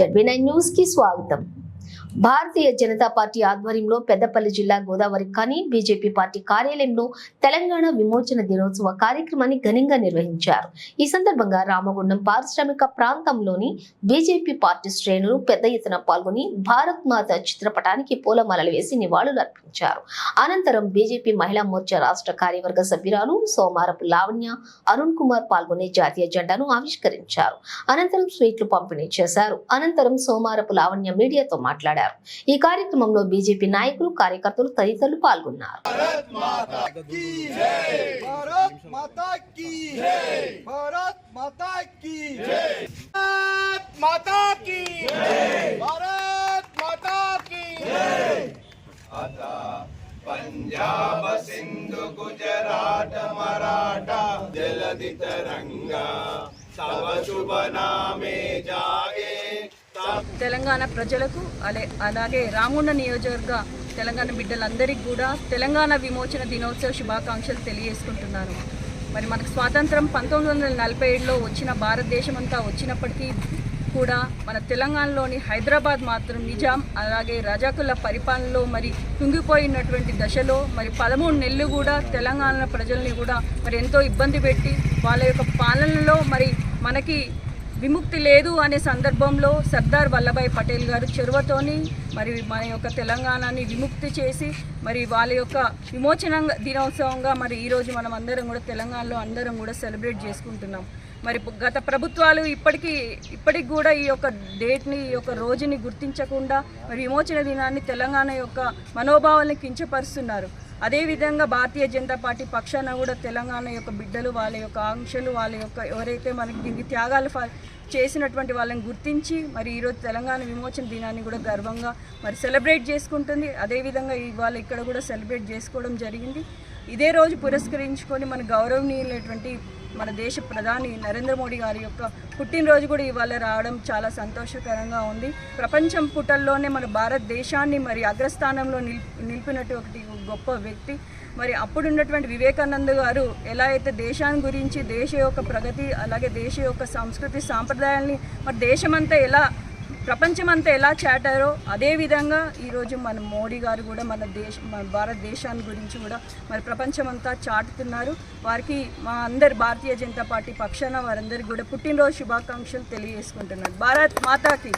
ZB nine news కి స్వాగతం Bharatiya Janata party ఆధ్వర్యంలో పెద్దపల్లి జిల్లా గోదావరి కని బీజేపీ పార్టీ కార్యాలయంలో తెలంగాణ విమోచన దినోత్సవ కార్యక్రమాన్ని ఘనంగా నిర్వహించారు. ఈ సందర్భంగా రామగుండం పారిశ్రామిక ప్రాంతంలోని బీజేపీ పార్టీ శ్రేణులు పెద్ద ఎత్తున పాల్గొని భారత్ మాత చిత్రపటానికి పూలమాలలు వేసి నివాళులు అర్పించారు. అనంతరం బీజేపీ మహిళా మోర్చా రాష్ట్ర కార్యవర్గ సభ్యురాలు సోమారపు లావణ్య అరుణ్ కుమార్ పాల్గొనే జాతీయ జెండాను ఆవిష్కరించారు. అనంతరం స్వీట్లు పంపిణీ చేశారు. అనంతరం సోమారపు లావణ్య మీడియాతో మాట్లాడారు. ఈ కార్యక్రమంలో బీజేపీ నాయకులు కార్యకర్తలు తదితరులు పాల్గొన్నారు भारत माता की भारत माता की भारत माता की भारत తెలంగాణ ప్రజలకు అలే అలాగే రామగుండ నియోజకవర్గ తెలంగాణ బిడ్డలందరికీ కూడా తెలంగాణ విమోచన దినోత్సవ శుభాకాంక్షలు తెలియజేసుకుంటున్నాను. మరి మనకు స్వాతంత్రం పంతొమ్మిది వందల నలభై ఏడులో వచ్చిన భారతదేశం అంతా వచ్చినప్పటికీ కూడా మన తెలంగాణలోని హైదరాబాద్ మాత్రం నిజాం అలాగే రజాకుల పరిపాలనలో మరి కుంగిపోయినటువంటి దశలో మరి పదమూడు నెలలు కూడా తెలంగాణ ప్రజల్ని కూడా మరి ఎంతో ఇబ్బంది పెట్టి వాళ్ళ యొక్క పాలనలో మరి మనకి విముక్తి లేదు అనే సందర్భంలో సర్దార్ వల్లభాయ్ పటేల్ గారు చొరవతోని మరి మన యొక్క తెలంగాణని విముక్తి చేసి మరి వాళ్ళ యొక్క విమోచన దినోత్సవంగా మరి ఈరోజు మనం అందరం కూడా తెలంగాణలో అందరం కూడా సెలబ్రేట్ చేసుకుంటున్నాం. మరి గత ప్రభుత్వాలు ఇప్పటికీ ఇప్పటికి కూడా ఈ యొక్క డేట్ని ఈ యొక్క రోజుని గుర్తించకుండా మరి విమోచన దినాన్ని తెలంగాణ యొక్క మనోభావాలను కించపరుస్తున్నారు. అదేవిధంగా భారతీయ జనతా పార్టీ పక్షాన కూడా తెలంగాణ యొక్క బిడ్డలు వాళ్ళ యొక్క ఆంక్షలు వాళ్ళ యొక్క ఎవరైతే మనకి దీనికి త్యాగాలు ఫ- చేసినటువంటి వాళ్ళని గుర్తించి మరి ఈరోజు తెలంగాణ విమోచన దినాన్ని కూడా గర్వంగా మరి సెలబ్రేట్ చేసుకుంటుంది. అదేవిధంగా ఇవాళ ఇక్కడ కూడా సెలబ్రేట్ చేసుకోవడం జరిగింది. ఇదే రోజు పురస్కరించుకొని మన గౌరవనీయులైనటువంటి మన దేశ ప్రధాని నరేంద్ర మోడీ గారి యొక్క పుట్టినరోజు కూడా ఇవాళ రావడం చాలా సంతోషకరంగా ఉంది. ప్రపంచం పుటల్లోనే మన భారతదేశాన్ని మరి అగ్రస్థానంలో నిల్ నిలిపినటువంటి గొప్ప వ్యక్తి. మరి అప్పుడున్నటువంటి వివేకానంద గారు ఎలా అయితే దేశాన్ని గురించి దేశ యొక్క ప్రగతి అలాగే దేశ యొక్క సంస్కృతి సాంప్రదాయాల్ని మరి దేశమంతా ఎలా ప్రపంచమంతా ఎలా చాటారో అదేవిధంగా ఈరోజు మన మోడీ గారు కూడా మన దేశ మన భారతదేశాన్ని గురించి కూడా మరి ప్రపంచమంతా చాటుతున్నారు. వారికి మా అందరి భారతీయ జనతా పార్టీ పక్షాన వారందరికీ కూడా పుట్టినరోజు శుభాకాంక్షలు తెలియజేసుకుంటున్నారు భారత్ మాతాకి